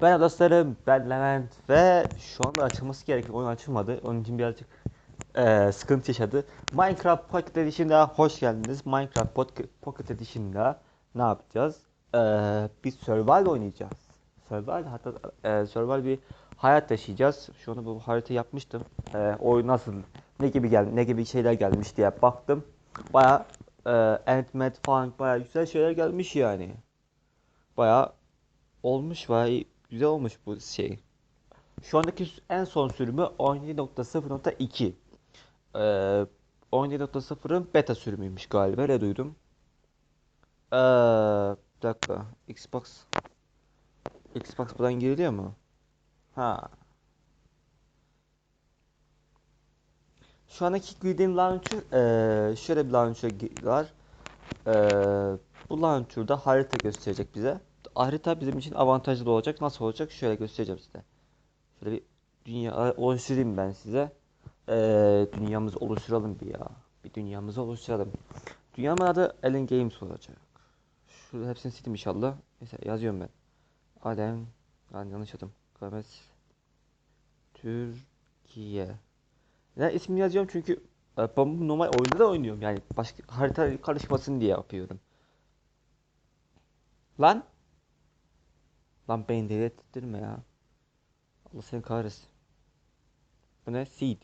Ben dostlarım, ben Levent ve şu anda açılması gereken oyun açılmadı. Onun için birazcık eee, sıkıntı yaşadı. Minecraft Pocket Edition'da hoş geldiniz. Minecraft Pocket, Edition'da ne yapacağız? Eee bir survival oynayacağız. Survival hatta eee survival bir hayat yaşayacağız. Şu anda bu harita yapmıştım. Eee oyun nasıl, ne gibi gel, ne gibi şeyler gelmiş diye baktım. Baya eee Ant-Man falan baya güzel şeyler gelmiş yani. Baya olmuş vay güzel olmuş bu şey. Şu andaki en son sürümü 17.0.2. Ee, 17.0'ın beta sürümüymüş galiba öyle duydum. Ee, bir dakika Xbox Xbox buradan giriliyor mu? Ha. Şu andaki girdiğim launcher ee, şöyle bir launcher var. Ee, bu launcher'da harita gösterecek bize. Harita bizim için avantajlı olacak. Nasıl olacak? Şöyle göstereceğim size. Şöyle bir dünya oluşturayım ben size. Ee, dünyamızı oluşturalım bir ya. Bir dünyamızı oluşturalım. Dünyamın adı Alien Games olacak. Şurada hepsini sildim inşallah. Mesela yazıyorum ben. Alien, ben yanlış adım. Games Türkiye. Ne ismini yazıyorum çünkü e, ben bu normal oyunda da oynuyorum. Yani başka harita karışmasın diye yapıyorum. Lan Lan beni deli ettirme ya. Allah seni kahretsin. Bu ne? Seed.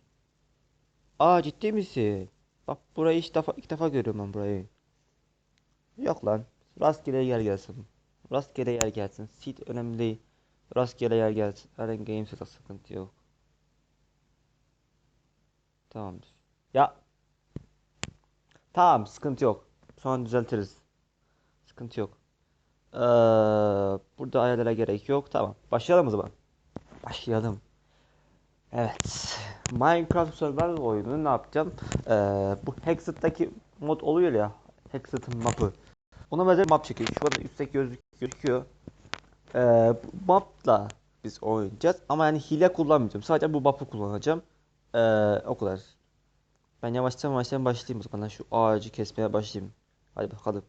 Aa ciddi misin? Bak burayı ilk defa, ilk defa görüyorum ben burayı. Yok lan. Rastgele yer gelsin. Rastgele yer gelsin. Seed önemli değil. Rastgele yer gelsin. Eren Games'e de sıkıntı yok. Tamamdır. Ya. Tamam sıkıntı yok. Sonra düzeltiriz. Sıkıntı yok. Ee, burada ayarlara gerek yok. Tamam. Başlayalım o zaman. Başlayalım. Evet. Minecraft Survival oyunu ne yapacağım? Ee, bu Hexit'taki mod oluyor ya. Hexit'in mapı. Ona benzer map çekiyor. Şu anda üstteki gözlük gözüküyor. Ee, mapla biz oynayacağız. Ama yani hile kullanmayacağım. Sadece bu mapı kullanacağım. Ee, o kadar. Ben yavaştan yavaştan başlayayım o zaman. Şu ağacı kesmeye başlayayım. Hadi bakalım.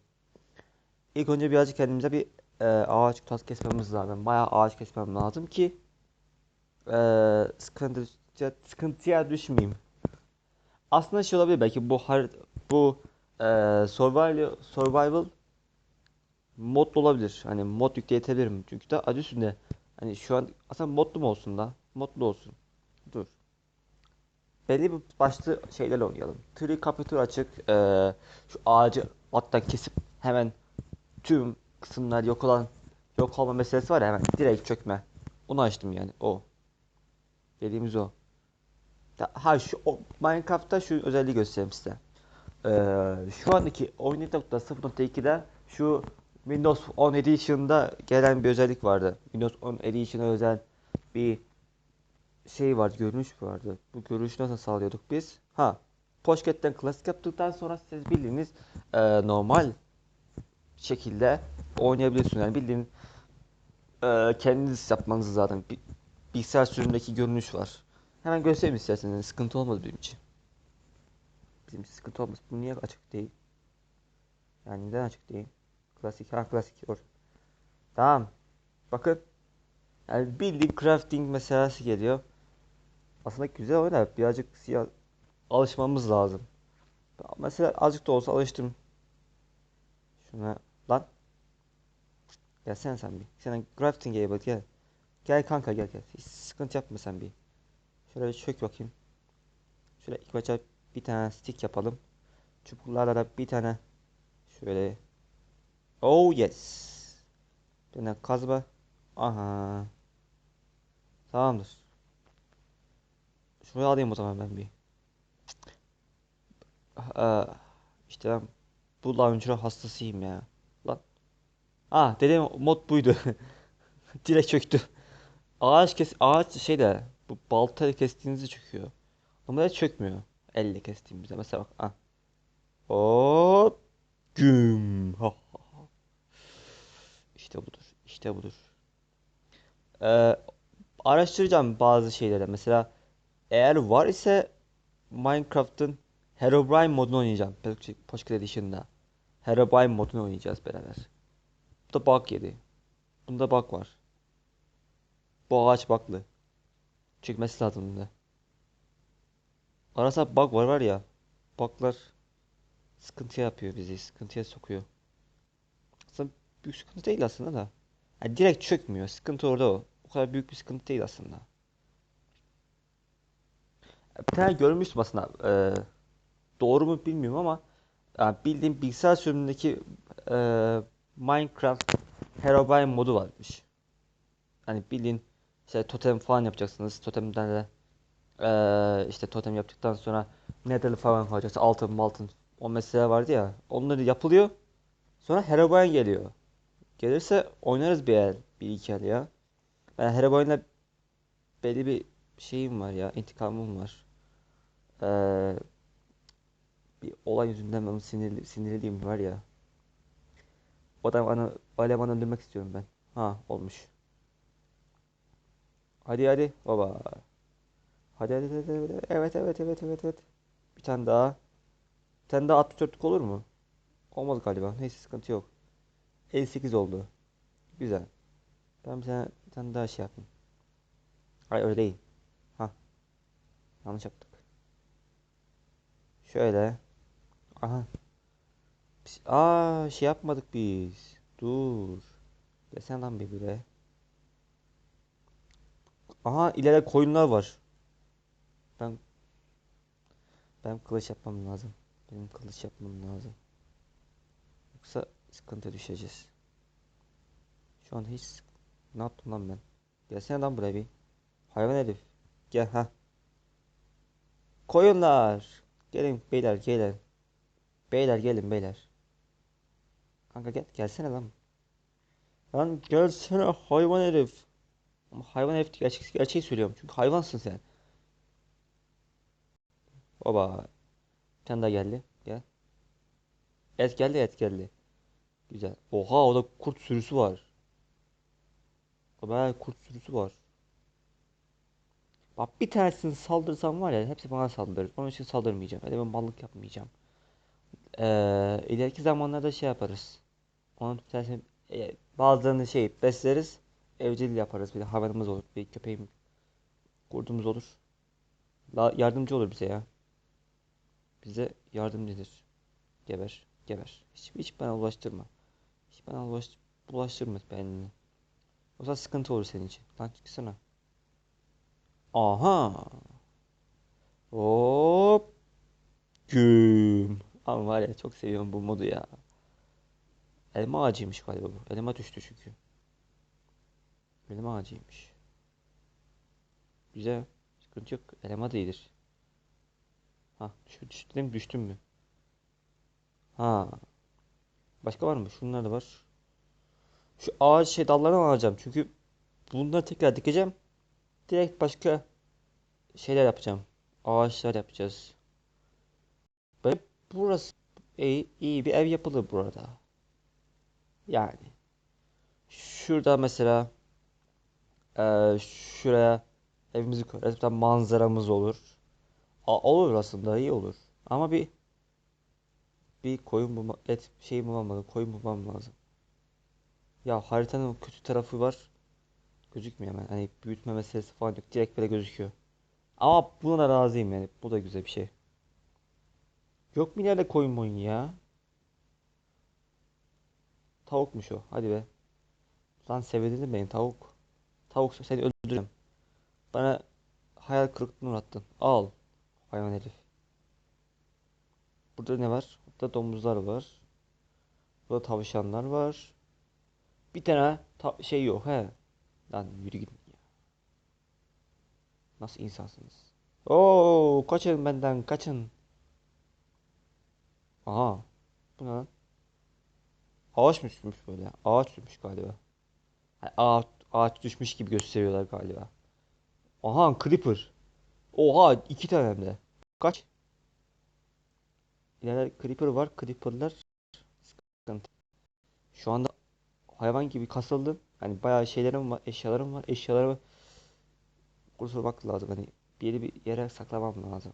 İlk önce birazcık kendimize bir e, ağaç tas kesmemiz lazım. Bayağı ağaç kesmem lazım ki e, sıkıntıya, sıkıntıya düşmeyeyim. Aslında şey olabilir belki bu har bu e, survival survival mod olabilir. Hani mod yükleyebilirim. Çünkü de adı üstünde. Hani şu an aslında modlu mu olsun da? Modlu olsun. Dur. Belli bir başlı şeylerle oynayalım. Tree Capture açık. E, şu ağacı hatta kesip hemen tüm kısımlar yok olan yok olma meselesi var ya hemen direkt çökme. Onu açtım yani o. Dediğimiz o. Ha şu o, Minecraft'ta şu özelliği göstereyim size. Ee, şu andaki 17.0.2'de şu Windows 10 Edition'da gelen bir özellik vardı. Windows 10 Edition'a özel bir şey vardı, görünüş vardı. Bu görünüşü nasıl sağlıyorduk biz? Ha, Pocket'ten klasik yaptıktan sonra siz bildiğiniz e, normal şekilde oynayabiliyorsun. Yani bildiğin e, kendiniz yapmanız zaten bir bilgisayar sürümündeki görünüş var. Hemen göstereyim isterseniz. Yani sıkıntı olmadı benim için. Bizim için sıkıntı olmaz. Bu niye açık değil? Yani neden açık değil? Klasik. Ha klasik. Or. Tamam. Bakın. Yani bildiğin crafting meselesi geliyor. Aslında güzel oynar. Birazcık siyah alışmamız lazım. Mesela azıcık da olsa alıştım. Şuna lan. Gel sen sen bir. Sen crafting'e bak gel. Gel kanka gel gel. Hiç sıkıntı yapma sen bir. Şöyle bir çök bakayım. Şöyle ilk başta bir tane stick yapalım. Çubuklarla da bir tane şöyle. Oh yes. Bir tane kazma. Aha. Tamamdır. Şuraya alayım o zaman ben bir. Aa, işte ben bu launcher hastasıyım ya. Lan. Ah dedim mod buydu. Direkt çöktü. Ağaç kes ağaç şey de bu balta kestiğinizde çöküyor. Ama da çökmüyor. Elle kestiğimizde mesela bak. Ah. Hop. Güm. Ha. İşte budur. İşte budur. Ee, araştıracağım bazı şeyleri. Mesela eğer var ise Minecraft'ın Herobrine modunu oynayacağım. Pocket Edition'da. Herobrine modunu oynayacağız beraber. Bu da bug yedi. Bunda bug var. Bu ağaç baklı. Çekmesi lazım da. Arasa bug var var ya. Buglar sıkıntıya yapıyor bizi. Sıkıntıya sokuyor. Aslında büyük sıkıntı değil aslında da. Yani direkt çökmüyor. Sıkıntı orada o. O kadar büyük bir sıkıntı değil aslında. Bir tane görmüştüm aslında. Ee, doğru mu bilmiyorum ama yani bildiğim bilgisayar sürümündeki e, Minecraft Herobrine modu varmış. Hani bildiğin işte totem falan yapacaksınız. Totemden de e, işte totem yaptıktan sonra Nether falan koyacaksın. Altın altın. O mesele vardı ya. Onları yapılıyor. Sonra Herobrine geliyor. Gelirse oynarız bir el. Bir iki el ya. Ben Herobrine'la belli bir şeyim var ya. intikamım var. Ee, bir olay yüzünden ben sinirli, sinirliyim var ya. O adam ana, Aleman'ı öldürmek istiyorum ben. Ha olmuş. Hadi hadi baba. Hadi hadi hadi. hadi. Evet evet evet evet evet. Bir tane daha. Bir tane daha 64'lük olur mu? Olmaz galiba. Neyse sıkıntı yok. 58 oldu. Güzel. Ben bir tane, bir tane daha şey yapayım. Hayır öyle değil. Ha. Yanlış yaptık. Şöyle. Aha. Biz- Aa şey yapmadık biz. Dur. Desene lan bir bire. Aha ileride koyunlar var. Ben ben kılıç yapmam lazım. Benim kılıç yapmam lazım. Yoksa sıkıntı düşeceğiz. Şu an hiç ne yaptım lan ben? Gelsene lan buraya bir. Hayvan herif. Gel ha. Koyunlar. Gelin beyler gelin. Beyler gelin beyler. Kanka gel gelsene lan. Lan gelsene hayvan herif. Ama hayvan herif gerçek, gerçeği söylüyorum. Çünkü hayvansın sen. Oba. Bir tane daha geldi. Gel. Et geldi et geldi. Güzel. Oha o da kurt sürüsü var. Bayağı kurt sürüsü var. Bak bir tanesini saldırsam var ya hepsi bana saldırır. Onun için saldırmayacağım. Öyle ben mallık yapmayacağım. Ee, ileriki zamanlarda şey yaparız. Onun tanesini e, bazılarını şey besleriz. Evcil yaparız. Bir de hayvanımız olur. Bir köpeğim kurdumuz olur. La, yardımcı olur bize ya. Bize yardımcıdır. Geber. Geber. Hiç, hiç bana ulaştırma. Hiç bana ulaş, bulaştırma benimle. Zaman sıkıntı olur senin için. Lan çıksana. Aha. Hop. Güm. Ama var ya çok seviyorum bu modu ya. Elma ağacıymış galiba bu. Elma düştü çünkü. Elma ağacıymış. Güzel. Sıkıntı yok. Elma da iyidir. Ha düştü, düştü mi? Düştün mü? Ha. Başka var mı? Şunlar da var. Şu ağaç şey dallarını alacağım. Çünkü bunları tekrar dikeceğim. Direkt başka şeyler yapacağım. Ağaçlar yapacağız. Burası iyi, iyi bir ev yapılır burada. Yani şurada mesela eee, şuraya evimizi koyarız. Bir manzaramız olur. A- olur aslında iyi olur. Ama bir bir koyun bulma, et şey bulmam lazım. Koyun bulmam lazım. Ya haritanın kötü tarafı var. Gözükmüyor hemen. Hani büyütme meselesi falan yok. Direkt böyle gözüküyor. Ama buna da razıyım yani. Bu da güzel bir şey. Yok mu ileride koyun moyun ya? Tavukmuş o. Hadi be. Lan sevindim beni tavuk. Tavuk seni öldüreceğim. Bana hayal kırıklığına uğrattın. Al. Hayvan herif. Burada ne var? Burada domuzlar var. Burada tavşanlar var. Bir tane ta- şey yok he. Lan yürü gidin ya. Nasıl insansınız? Oo, kaçın benden kaçın. Aha. Bu ne lan? Ağaç mı düşmüş böyle? Ağaç düşmüş galiba. Ağaç, ağaç düşmüş gibi gösteriyorlar galiba. Aha Creeper. Oha iki tane hem de. Kaç? İleride Creeper var. Creeper'lar sıkıntı. Şu anda hayvan gibi kasıldım. Hani bayağı şeylerim var, eşyalarım var. Eşyalarımı kurtulmak lazım. Hani bir yeri bir yere saklamam lazım.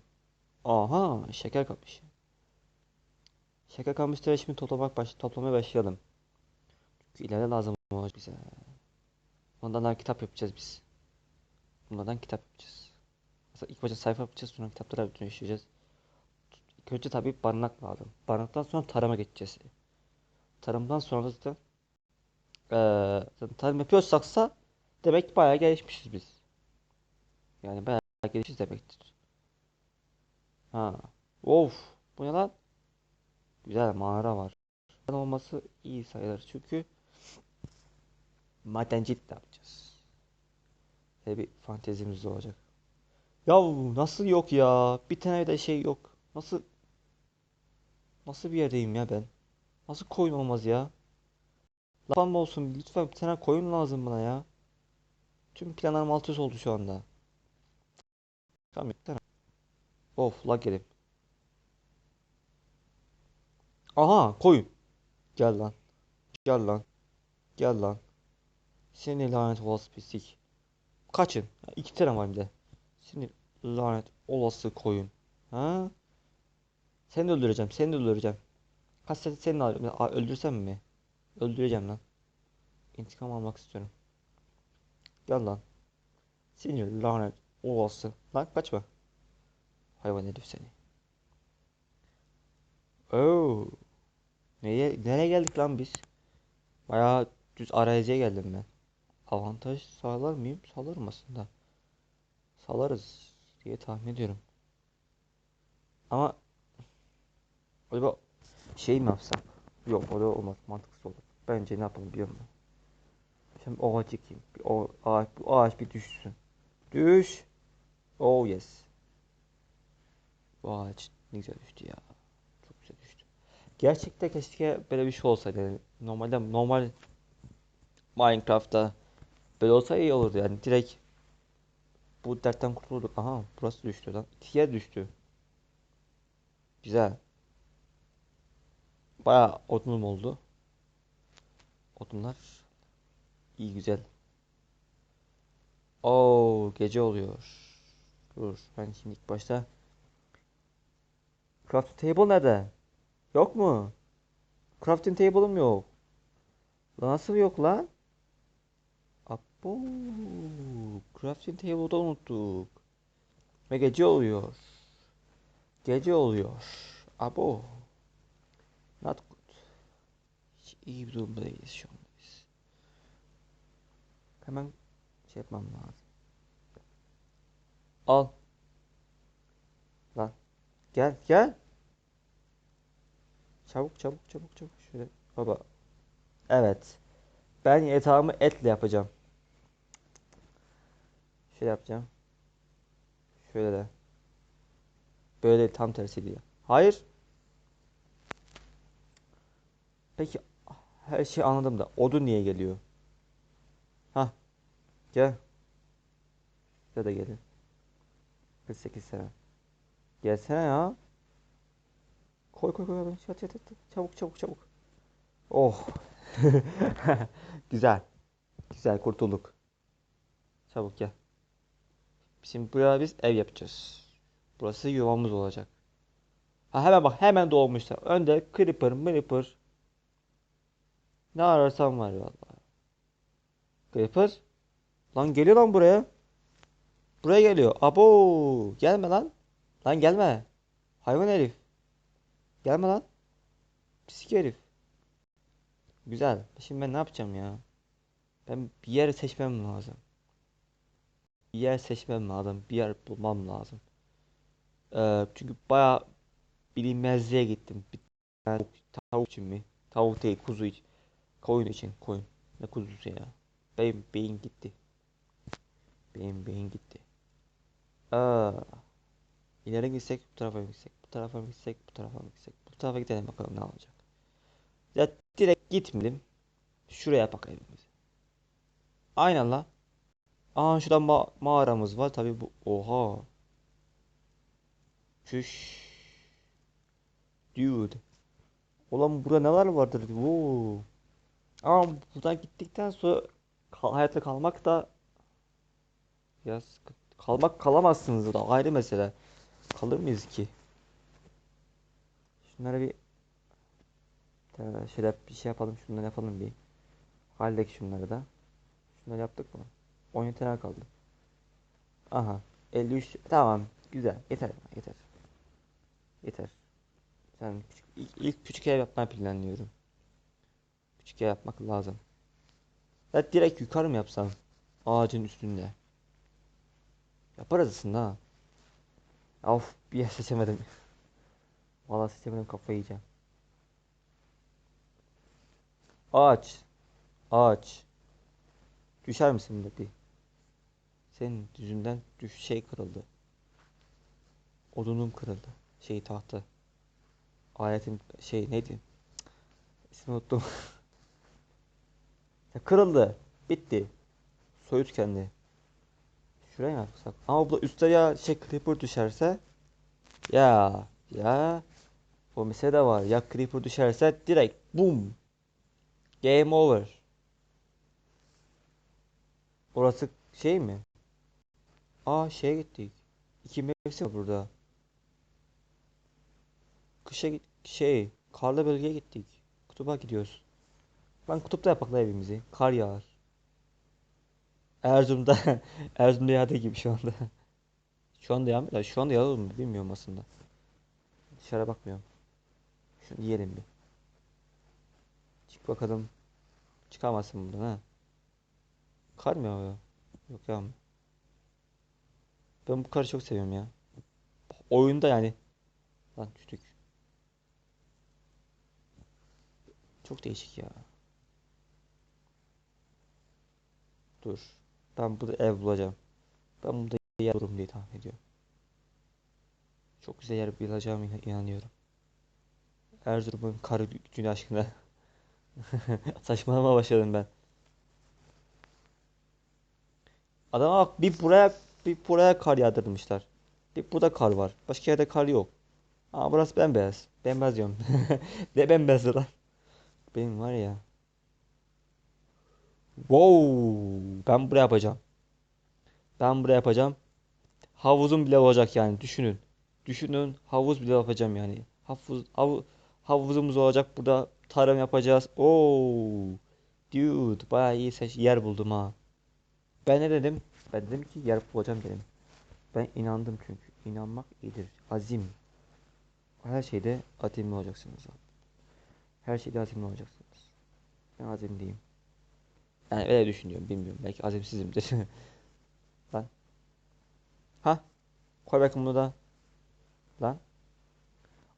Aha, şeker kamış. Şeker kamışları şimdi toplamak baş, toplamaya başlayalım. Çünkü ileride lazım olacak bize. Ondan daha kitap yapacağız biz. Bunlardan kitap yapacağız. Mesela ilk başta sayfa yapacağız sonra kitaplara dönüşeceğiz. İlk önce tabii barınak lazım. Barınaktan sonra tarıma geçeceğiz. Tarımdan sonra da zaten zaten tarım yapıyorsaksa demek ki bayağı gelişmişiz biz. Yani bayağı gelişmişiz demektir. Ha. Of. Bu ne lan? Güzel mağara var. olması iyi sayılır çünkü madencilik de yapacağız. Böyle bir fantezimiz de olacak. Ya nasıl yok ya? Bir tane de şey yok. Nasıl nasıl bir yerdeyim ya ben? Nasıl koyun olmaz ya? Lafan mı olsun? Lütfen bir tane koyun lazım bana ya. Tüm planlarım alt üst oldu şu anda. Tamam yeter. Of lag yedim. Aha koyun. Gel lan. Gel lan. Gel lan. Seni lanet olası pislik. Kaçın. İki tane var bir. Seni lanet olası koyun. Ha? Seni öldüreceğim. Seni öldüreceğim. Kaç seni seni de al- Aa, öldürsem mi? Öldüreceğim lan. İntikam almak istiyorum. Gel lan. Seni lanet olası. Lan kaçma. Hayvan herif seni. Oo. Nereye, nereye geldik lan biz? Bayağı düz araziye geldim ben. Avantaj sağlar mıyım? Sağlarım aslında. Sağlarız diye tahmin ediyorum. Ama acaba şey mi yapsak? Yok o da olmaz. Mantıksız olur. Bence ne yapalım biliyor musun? Şimdi ağaç ekeyim. Bir o ağaç, bu ağaç bir düşsün. Düş. Oh yes. Bu ağaç ne güzel düştü ya. Gerçekte keşke böyle bir şey olsaydı. Yani normalde normal Minecraft'ta böyle olsa iyi olurdu yani. Direkt bu dertten kurtulduk. Aha burası düştü lan. İki yer düştü. Güzel. Bayağı odunum oldu. Odunlar iyi güzel. Oo gece oluyor. Dur ben şimdi ilk başta Crafting table nerede? Yok mu? Crafting table'ım yok. Nasıl yok lan? Abo. Crafting table'da unuttuk. Ve gece oluyor. Gece oluyor. Abo. Not good. Hiç iyi bir durumda değiliz şu anda. Hemen şey yapmam lazım. Al. Lan. Gel gel. Çabuk çabuk çabuk çabuk. Şöyle. Baba. Evet. Ben yatağımı etle yapacağım. Şöyle yapacağım. Şöyle de. Böyle tam tersi diyor. Hayır. Peki her şeyi anladım da odun niye geliyor? Ha. Gel. Ya da gelin. 48 sene. Gelsene ya. Koy koy koy. Yat yat yat. Çabuk çabuk çabuk. Oh. Güzel. Güzel kurtulduk. Çabuk gel. Şimdi buraya biz ev yapacağız. Burası yuvamız olacak. Ha hemen bak hemen doğmuşlar. Önde creeper, creeper. Ne ararsan var vallahi. Creeper. Lan geliyor lan buraya. Buraya geliyor. Abo, gelme lan. Lan gelme. Hayvan herif. Gelme lan. Pislik herif. Güzel. Şimdi ben ne yapacağım ya? Ben bir yer seçmem lazım. Bir yer seçmem lazım. Bir yer bulmam lazım. Ee, çünkü baya bilinmezliğe gittim. Bir tane tavuk için mi? Tavuk değil, kuzu için. Koyun için, koyun. Ne kuzusu ya? Beyin, beyin gitti. Beyin, beyin gitti. Aa, ileri gitsek, bu tarafa mı gitsek, bu tarafa mı gitsek, bu tarafa mı gitsek, tarafa gidelim bakalım ne olacak. Ya direkt gitmedim. Şuraya yapak evimizi. Aynen la. Aa şurada ma mağaramız var. Tabii bu. Oha. Çüş. Dude. Ulan burada neler vardır? Woo. Ama buradan gittikten sonra kal hayatta kalmak da ya. Kalmak kalamazsınız da ayrı mesele. Kalır mıyız ki? Şunlara bir şöyle bir şey yapalım şunları yapalım bir. Halledek şunları da. Şunları yaptık mı? 17 tane kaldı. Aha. 53. Tamam. Güzel. Yeter. Yeter. Yeter. Sen küçük, ilk, ilk küçük ev yapmayı planlıyorum. Küçük ev yapmak lazım. Ya direkt yukarı mı yapsam? Ağacın üstünde. Yaparız aslında ha. Of bir yer seçemedim. Vallahi seçemedim kafayı yiyeceğim. Ağaç. Ağaç. Düşer misin bir? Senin yüzünden düş şey kırıldı. Odunum kırıldı. Şey tahta. Aletin şey neydi? İsmini unuttum. Kırıldı. Bitti. Soyut kendi. Şuraya mı yapsak? Ama bu üstte ya şey creeper düşerse ya ya o mesele de var. Ya creeper düşerse direkt boom. Game over. Orası şey mi? Aa şeye gittik. İki mevsim burada. Kışa git şey karlı bölgeye gittik. Kutuba gidiyoruz. Ben kutupta yapak la evimizi. Kar yağar. Erzurum'da Erzurum'da yağdığı gibi şu anda. Şu anda yağmıyor da şu anda yağıyor mu bilmiyorum aslında. Dışarı bakmıyorum. Şunu yiyelim bir. Çık bakalım. Çıkamazsın buradan ha. Kar mı yağıyor? Yok yağmıyor. Ben bu karı çok seviyorum ya. Oyunda yani. Lan düştük. Çok değişik ya. Dur. Ben burada ev bulacağım. Ben burada yer bulurum diye tahmin ediyorum. Çok güzel yer bulacağıma inan- inanıyorum. Erzurum'un karı gücüne aşkına. Saçmalama başladım ben. Adama bak bir buraya bir buraya kar yağdırmışlar. Bir burada kar var. Başka yerde kar yok. Ama burası bembeyaz. Bembeyaz diyorum. Ne bembeyaz lan? Benim var ya. Wow, ben buraya yapacağım. Ben buraya yapacağım. Havuzum bile olacak yani düşünün. Düşünün havuz bile yapacağım yani. Havuz havu- havuzumuz olacak. Burada tarım yapacağız. Oo. Dude, bayağı iyi seç yer buldum ha. Ben ne dedim? Ben dedim ki yer bulacağım dedim. Ben inandım çünkü. İnanmak iyidir. Azim. Her şeyde azimli olacaksınız abi. Her şeyde azimli olacaksınız. Ben azimliyim. Yani öyle düşünüyorum. Bilmiyorum. Belki azimsizimdir. Lan. Ha? Koy bakayım bunu da. Lan.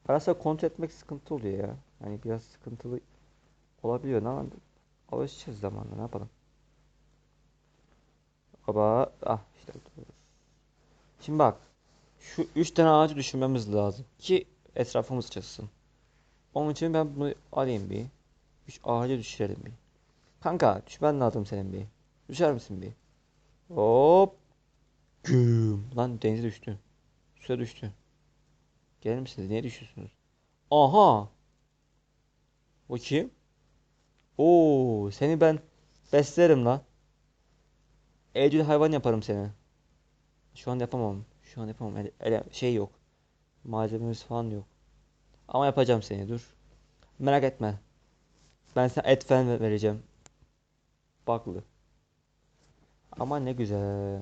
Ara sıra kontrol etmek sıkıntı oluyor ya. Yani biraz sıkıntılı olabiliyor ama alışacağız zamanla ne yapalım. Aba ah işte. Şimdi bak. Şu üç tane ağacı düşünmemiz lazım ki etrafımız çalışsın. Onun için ben bunu alayım bir. Üç ağacı düşürelim bir. Kanka düşmen lazım senin bir. Düşer misin bir? Hop. Güm. Lan denize düştün. Suya düştün. Gelir misiniz? Niye düşüyorsunuz? Aha. O kim? Oo, seni ben beslerim lan. Evcil hayvan yaparım seni. Şu an yapamam. Şu an yapamam. Ele, ele- şey yok. Malzememiz falan yok. Ama yapacağım seni dur. Merak etme. Ben sana et falan ver- vereceğim. Baklı. Ama ne güzel.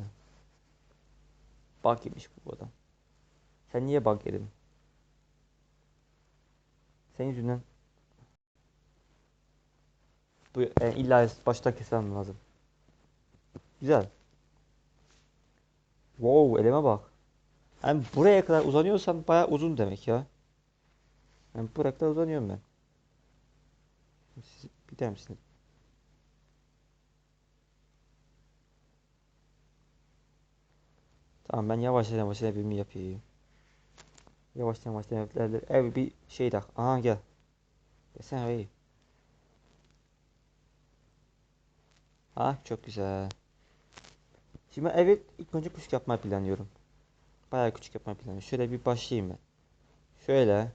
Bak yemiş bu adam. Sen niye bak yedin? Senin yüzünden. Bu e, illa baştan kesmem lazım. Güzel. Wow, eleme bak. Yani buraya kadar uzanıyorsam bayağı uzun demek ya. Yani buraya kadar uzanıyorum ben. Siz biter misiniz? Tamam ben yavaş yavaş evimi yapayım. Yavaş yavaş evlerle ev bir şey tak. Aha gel. Desene iyi. Ah çok güzel. Şimdi ben evi ilk önce küçük yapmayı planlıyorum. Bayağı küçük yapmayı planlıyorum. Şöyle bir başlayayım ben. Şöyle.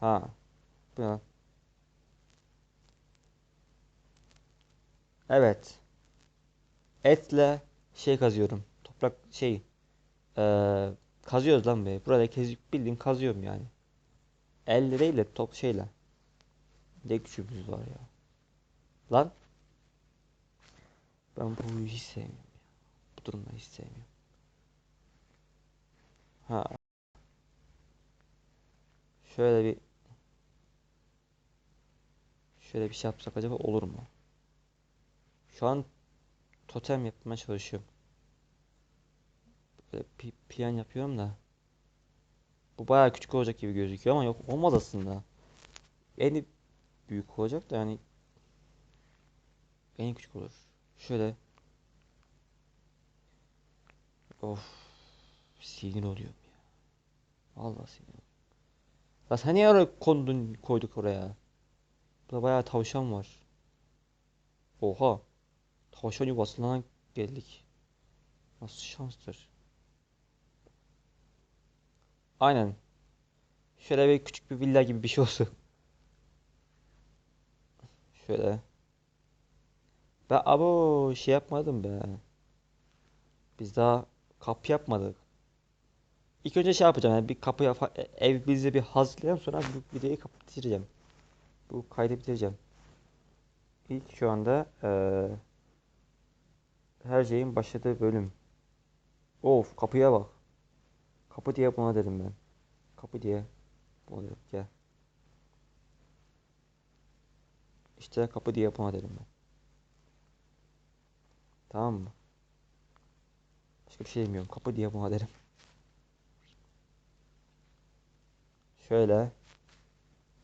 Ha. Bu? Evet. Etle şey kazıyorum. Toprak şey. Eee kazıyoruz lan be. Burada kez bildiğin kazıyorum yani. Elle top şeyle. Ne gücümüz var ya. Lan. Ben bu işi sevmiyorum. Bu durumda hiç sevmiyorum. Ha. Şöyle bir şöyle bir şey yapsak acaba olur mu? Şu an totem yapmaya çalışıyorum. Böyle pi- plan yapıyorum da. Bu bayağı küçük olacak gibi gözüküyor ama yok olmaz aslında. En büyük olacak da yani en küçük olur. Şöyle. Of. Sinir oluyorum ya. Vallahi sinir oluyorum. Ya sen niye oraya kondun koyduk oraya? Burada bayağı tavşan var. Oha. Tavşan yuvasından geldik. Nasıl şanstır. Aynen. Şöyle bir küçük bir villa gibi bir şey olsun. Şöyle. Ben abo şey yapmadım be. Biz daha kapı yapmadık. İlk önce şey yapacağım yani bir kapı yap e, ev bizi bir hazırlayalım sonra bu videoyu kapatacağım. Bu kaydı bitireceğim. İlk şu anda eee, her şeyin başladığı bölüm. Of kapıya bak. Kapı diye buna dedim ben. Kapı diye. Buna dedim gel. İşte kapı diye buna dedim ben. Tamam mı? Başka bir şey demiyorum. Kapı diye buna derim. Şöyle.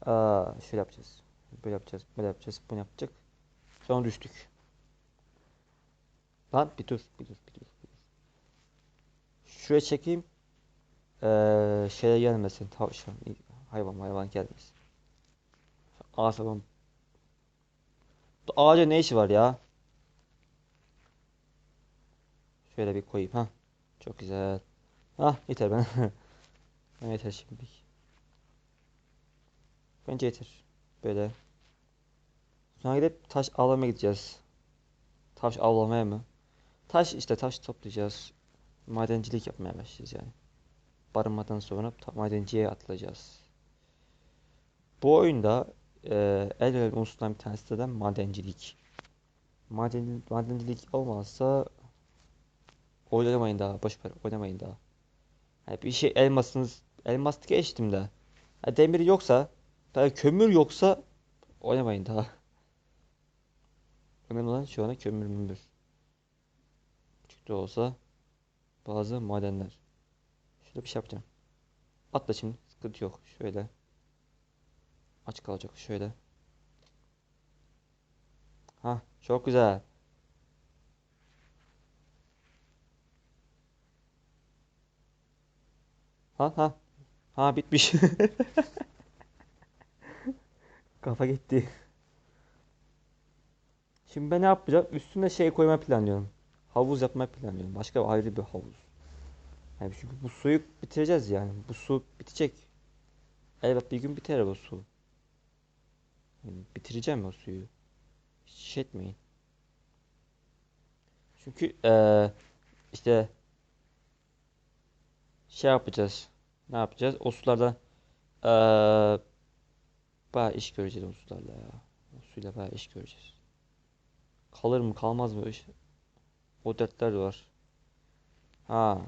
Aa, şöyle yapacağız. Böyle yapacağız. Böyle yapacağız. Bunu yapacak. Sonra düştük. Lan bir dur. Bir dur. Bir dur. Bir dur. Şuraya çekeyim. Ee, şeye gelmesin. Tavşan. Hayvan hayvan gelmesin. Asabım. Ağaca ne işi var ya? Şöyle bir koyayım. Ha. Çok güzel. Ha yeter. Ben yeter şimdilik. Bence yeter. Böyle. Sonra gidip taş avlamaya gideceğiz. Taş avlamaya mı? Taş işte taş toplayacağız. Madencilik yapmaya başlayacağız yani. Barınmadan sonra madenciye atılacağız. Bu oyunda e, en önemli unsurlardan bir tanesi de madencilik. Maden, madencilik olmazsa oynamayın daha. Boş ver oynamayın daha. Yani bir şey elmasınız elmas geçtim de. Ha, demir yoksa daha kömür yoksa oynamayın daha. Önemli olan şu anda kömür mümür. Küçük de olsa bazı madenler. Şöyle bir şey yapacağım. Atla şimdi. Sıkıntı yok. Şöyle. Aç kalacak. Şöyle. Ha, çok güzel. Ha ha. Ha bitmiş. Kafa gitti. Şimdi ben ne yapacağım? Üstüne şey koyma planlıyorum. Havuz yapmayı planlıyorum. Başka ayrı bir havuz. Yani çünkü bu suyu bitireceğiz yani. Bu su bitecek. Elbet bir gün biter bu su. Yani bitireceğim o suyu. Hiç şey etmeyin. Çünkü eee, işte şey yapacağız. Ne yapacağız? O sularda eee bayağı iş göreceğiz o sularla ya. O suyla bayağı iş göreceğiz. Kalır mı kalmaz mı? O dertler de var. Ha.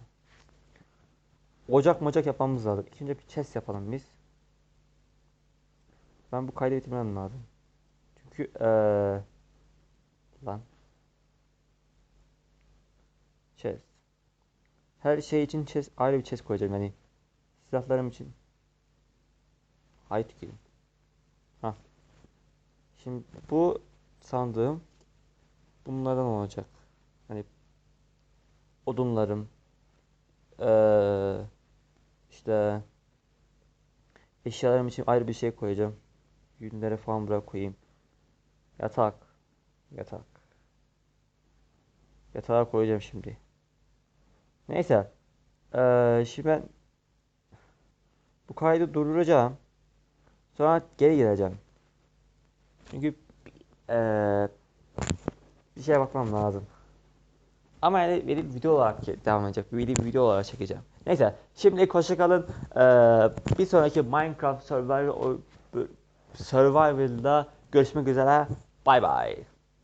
Ocak mocak yapmamız lazım. İlk önce bir chest yapalım biz. Ben bu kaydı bitirmem lazım. Çünkü eee lan chest. Her şey için chest ayrı bir chest koyacağım yani. Silahlarım için. Haydi gelin. Ha. Şimdi bu sandığım bunlardan olacak. Hani odunlarım eee işte eşyalarım için ayrı bir şey koyacağım. Yünlere falan buraya koyayım. Yatak. Yatak. Yatağa koyacağım şimdi. Neyse. Eee, şimdi ben bu kaydı durduracağım. Sonra geri geleceğim. Çünkü eee, bir şeye bakmam lazım. Ama yani benim video olarak devam edecek. Bir video olarak çekeceğim. Neyse. Şimdilik hoşça kalın. Eee, bir sonraki Minecraft Survival Survival'da görüşmek üzere. Bay bay.